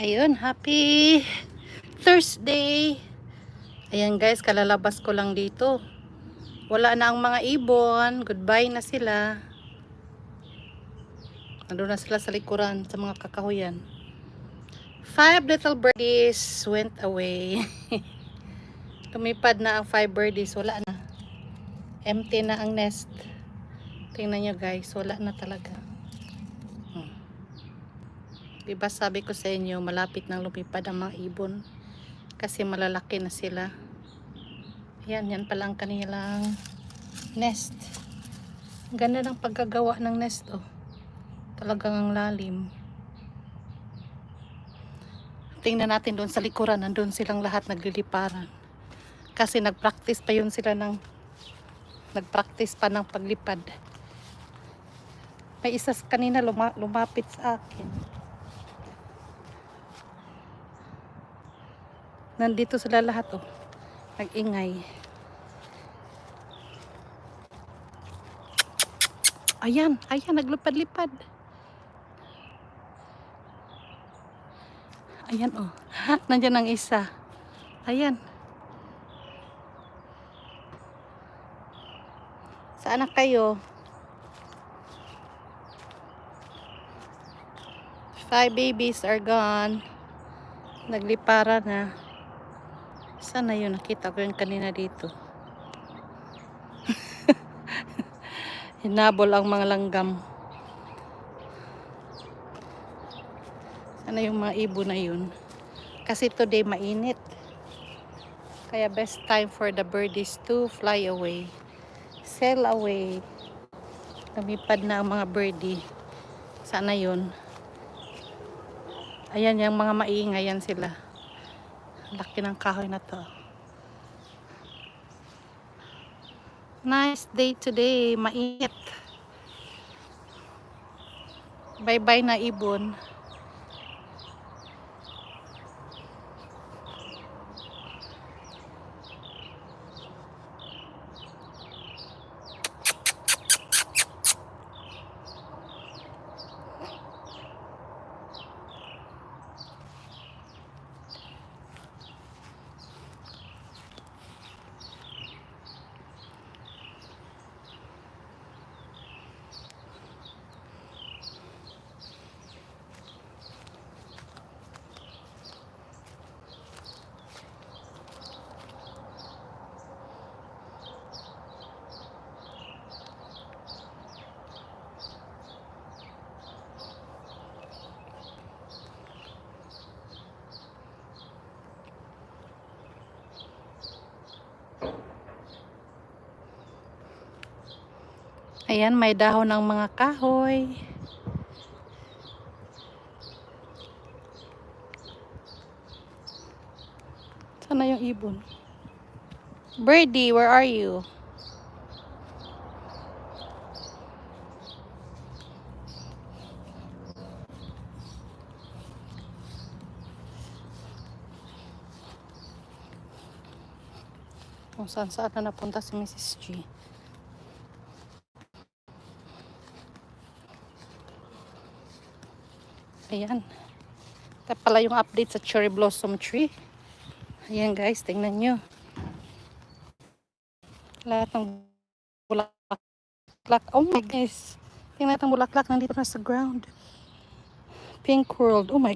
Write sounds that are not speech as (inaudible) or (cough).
Ayun, happy Thursday. Ayan guys, kalalabas ko lang dito. Wala na ang mga ibon. Goodbye na sila. Nandun na sila sa likuran, sa mga kakahuyan. Five little birdies went away. (laughs) Tumipad na ang five birdies. Wala na. Empty na ang nest. Tingnan nyo guys, wala na talaga. Diba sabi ko sa inyo, malapit nang lumipad ang mga ibon. Kasi malalaki na sila. Yan, yan pala ang kanilang nest. Ganda ng pagkagawa ng nest, oh. Talagang ang lalim. Tingnan natin doon sa likuran, nandun silang lahat nagliliparan. Kasi nagpractice pa yun sila ng nagpractice pa ng paglipad. May isa sa kanina luma, lumapit sa akin. Nandito sila lahat oh. Nag-ingay. Ayan, ayan, naglupad-lipad. Ayan oh. (laughs) Nandiyan ang isa. Ayan. Saan kayo? Five babies are gone. Naglipara na. Sana yun? Nakita ko yung kanina dito. (laughs) Hinabol ang mga langgam. Sana yung mga ibo na yun. Kasi today mainit. Kaya best time for the birdies to fly away. Sail away. Lumipad na ang mga birdie. Sana yun. Ayan yung mga maingay yan sila. Laki ng kahoy na to. Nice day today. Mainit. Bye-bye na ibon. Ayan, may dahon ng mga kahoy. Sana yung ibon? Birdie, where are you? Kung saan saan na napunta si Mrs. G. Ayan. Ito pala yung update sa cherry blossom tree. Ayan guys, tingnan nyo. Lahat ng bulaklak. Oh my guys. Tingnan natin bulaklak nandito na sa ground. Pink world. Oh my